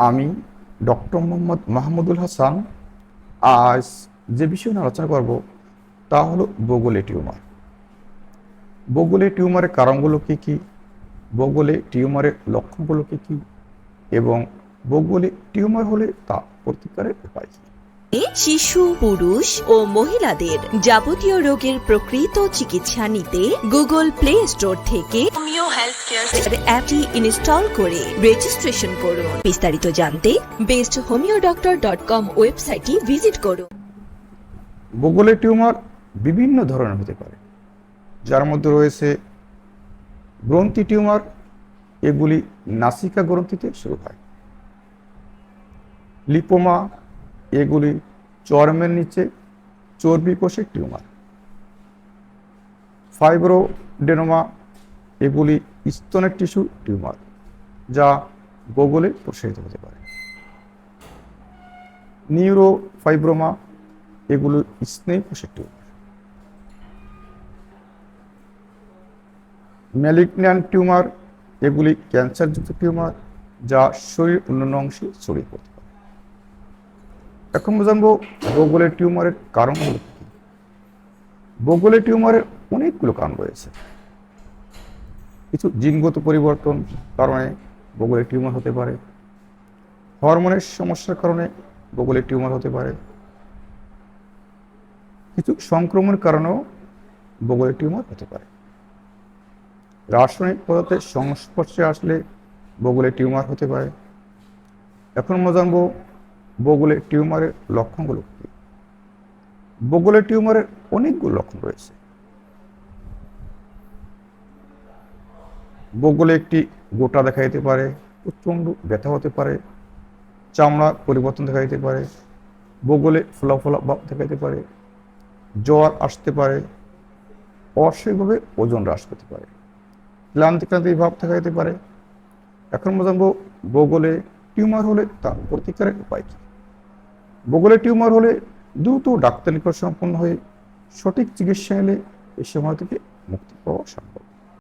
আমি ডক্টর মোহাম্মদ মাহমুদুল হাসান। আজ যে বিষয় নিয়ে আলোচনা করব, তা হলো বগলে টিউমার। বগলে টিউমারের কারণগুলো কী কী? বগলে টিউমারের লক্ষণগুলো কী কী? এবং বগলে টিউমার হলে তা প্রতিকারের উপায় কী? শিশু পুরুষ ও মহিলাদের যাবতীয় রোগের প্রকৃত চিকিৎসা নিতে গুগল প্লে স্টোর থেকে অ্যাপটি ইনস্টল করে রেজিস্ট্রেশন করুন। বিস্তারিত জানতে best homeo doctor dot com ওয়েবসাইটটি ভিজিট করুন। বগলে টিউমার বিভিন্ন ধরনের হতে পারে। যার মধ্যে রয়েছে গ্রন্থি টিউমার এগুলি নাসিকা গ্রন্থিতে শুরু হয়। লিপোমা এগুলি চর্মের নিচে, চর্বি কোষের টিউমার। ফাইব্রোডেনোমা, এগুলি স্তনের টিস্যু টিউমার, যা বগলে প্রসারিত হতে পারে। নিউরোফাইব্রোমা, এগুলো স্নেহ কোষের টিউমার। ম্যালিগন্যান্ট টিউমার, এগুলি ক্যান্সারযুক্ত টিউমার, যা শরীর অন্যান্য অংশে ছড়িয়ে পড়তে পারে। এখন জানব বগলের টিউমারের কারণগুলো কী? বগলের টিউমারের অনেকগুলো কারণ রয়েছে। কিছু জিনগত পরিবর্তন কারণে বগলের টিউমার হতে পারে। হরমোনের সমস্যার কারণে বগলের টিউমার হতে পারে। কিছু সংক্রমণের কারণেও বগলের টিউমার হতে পারে। রাসায়নিক পদার্থের সংস্পর্শে আসলে বগলের টিউমার হতে পারে। এখন আমরা জানব বগলের টিউমারের লক্ষণগুলো কী? বগলের টিউমারের অনেকগুলো লক্ষণ রয়েছে। বগলে একটি গোটা দেখা যেতে পারে, প্রচণ্ড ব্যথা হতে পারে, চামড়া পরিবর্তন দেখা যেতে পারে, বগলে ফোলা ফোলা ভাব দেখা যেতে পারে, জ্বর আসতে পারে, অস্বাভাবিকভাবে ওজন হ্রাস করতে পারে, ক্লান্তি ক্লান্তি ভাব দেখা যেতে পারে। এখন আমরা জানব বগলে টিউমার হলে তার প্রতিকারের উপায় কী? বগলে টিউমার হলে দ্রুত ডাক্তার সম্পন্ন হয়ে সঠিক চিকিৎসা এলে এই সময় থেকে মুক্তি পাওয়া সম্ভব।